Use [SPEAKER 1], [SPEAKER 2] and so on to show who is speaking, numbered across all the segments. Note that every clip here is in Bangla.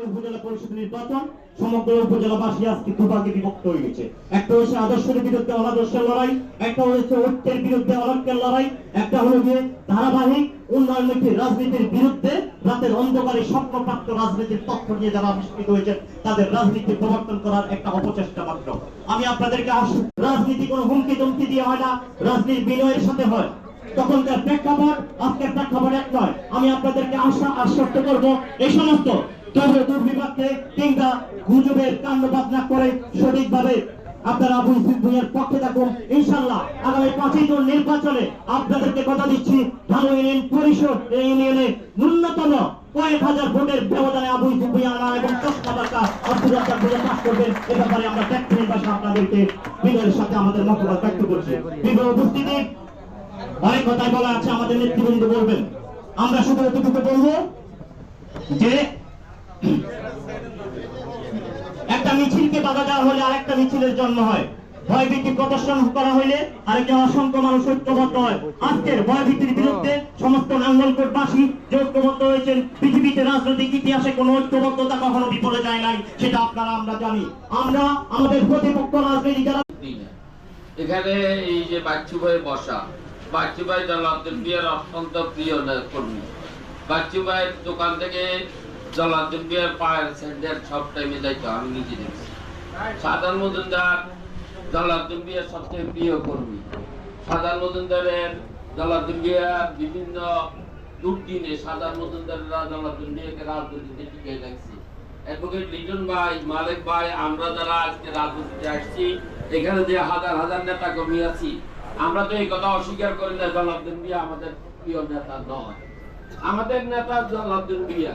[SPEAKER 1] উপজেলা পরিষদ নির্বাচন রাজনীতির বিরুদ্ধে রাতের অন্ধকারে স্বপ্নপ্রাপ্ত রাজনীতির তথ্য নিয়ে যারা আবিষ্কৃত হয়েছে তাদের রাজনীতি প্রবর্তন করার একটা অপচেষ্টা মাত্র। আমি আপনাদেরকে রাজনীতি কোনো হুমকি ধমকি দিয়ে হয় না, রাজনীতি বিনয়ের সাথে হয়। তখনকার প্রেক্ষাপট, আজকের প্রেক্ষাপট এক নয়। আমি আপনাদেরকে আশা আশ্বস্ত করব, এই সমস্ত তবে দুর্বিপাককে কিংবা গুজবের কাণ্ড বাদনা করে সঠিকভাবে আপনারা আবু ইসিফ পক্ষে থাকুন। ইনশাল্লাহ আগামী পাঁচই জুন নির্বাচনে আপনাদেরকে কথা দিচ্ছি ভালো ইউনিয়ন পরিষদ। এই ইউনিয়নে ন্যূনতম কয়েক হাজার ভোটের ব্যবধানে আবু ইসিফ ভুঁইয়া এবং বাঁকা আব্দুল রাজ্জাক পাস করবেন। এ ব্যাপারে আমরা ট্যাক্সিনের পাশে আপনাদেরকে বিনয়ের সাথে আমাদের মতামত ব্যক্ত করছি। বিনয় উপস্থিতি? অনেক কথাই বলা আছে, আমাদের নেতৃবৃন্দ বলবেন। আমরা শুধু এতটুকু বলব যে একটা মিছিলকে বাধা দেওয়া হলে আরেকটা মিছিলের জন্ম হয়। ভয়ভীতি প্রদর্শন করা হইলে আরেকটা অসংখ্য মানুষ ঐক্যবদ্ধ হয়। আজকের ভয়ভীতির বিরুদ্ধে সমস্ত নাঙ্গলকোটবাসী যে ঐক্যবদ্ধ হয়েছেন। পৃথিবীতে রাজনৈতিক ইতিহাসে কোনো ঐক্যবদ্ধতা কখনো বিফলে যায় নাই, সেটা আপনারা, আমরা জানি। আমরা আমাদের প্রতিপক্ষ রাজনীতি যারা
[SPEAKER 2] এখানে এই যে বাচ্চু ভাই বসা বাচ্চু ভাই জলাদ্দিন বিয়ার অত্যন্ত প্রিয় কর্মী বাচ্চু ভাইয়ের দোকান থেকে বিভিন্ন দুর্দিনে সাধারণ মজুমদারেরা রাজনীতিতে টিকে রাখছে। অ্যাডভোকেট লিটন ভাই, মালিক ভাই, আমরা যারা আজকে রাজনীতিতে আসছি, এখানে যে হাজার হাজার নেতা কর্মী আছি, আমরা তো এই কথা অস্বীকার করি না জলাদ্দিন বিয়া আমাদের প্রিয় নেতা নয়। আমাদের নেতা জলাদ্দিন বিয়া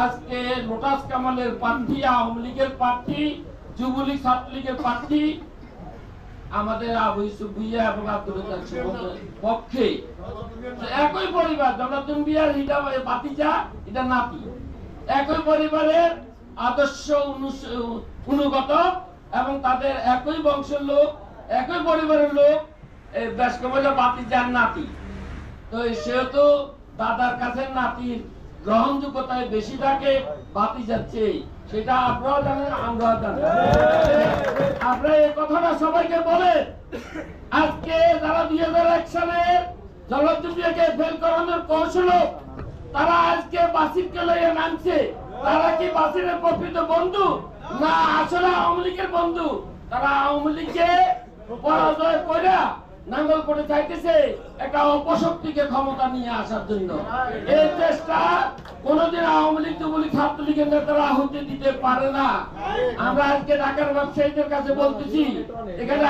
[SPEAKER 2] আজকে লোটাস কামালের প্রার্থী, আওয়ামী লীগের প্রার্থী, যুবলীগ, ছাত্রলীগের প্রার্থী, আমাদের আবু ইউসুফ ভুইয়া এবং আব্দুল পক্ষে। একই পরিবার, জনার্দন বিয়ার এটা বাতিজা এটা নাতি। একই পরিবারের আদর্শ অনুগত এবং তাদের একই বংশের লোক, একই পরিবারের লোক, এই বেশকমলা বাতিজার নাতি। তো সেহেতু দাদার কাছে নাতির গ্রহণযোগ্যতায় বেশি থাকে, বাতি যাচ্ছে। সেটা আপনারাও জানেন, আমরাও জানি। আপনারা এই কথাটা সবাইকে বলে আজকে যারা দুই হাজার এক সালে জলদুবিয়াকে ফেল করানোর কৌশল তারা আজকে বাসিরকে লইয়ে নামছে। তারা কি বাসিরের প্রকৃত বন্ধু? না, আসলে আওয়ামী লীগের বন্ধু। তারা আওয়ামী লীগকে পরাজয় কইরা নাঙ্গল করে চাইতেছে একটা অপশক্তিকে ক্ষমতা নিয়ে আসার জন্য। এই চেষ্টা কোনদিন আওয়ামী লীগ যুবলীগ ছাত্রলীগের নেতারা হতে দিতে পারে না। আমরা আজকে ঢাকার ব্যবসায়ীদের কাছে বলতেছি এখানে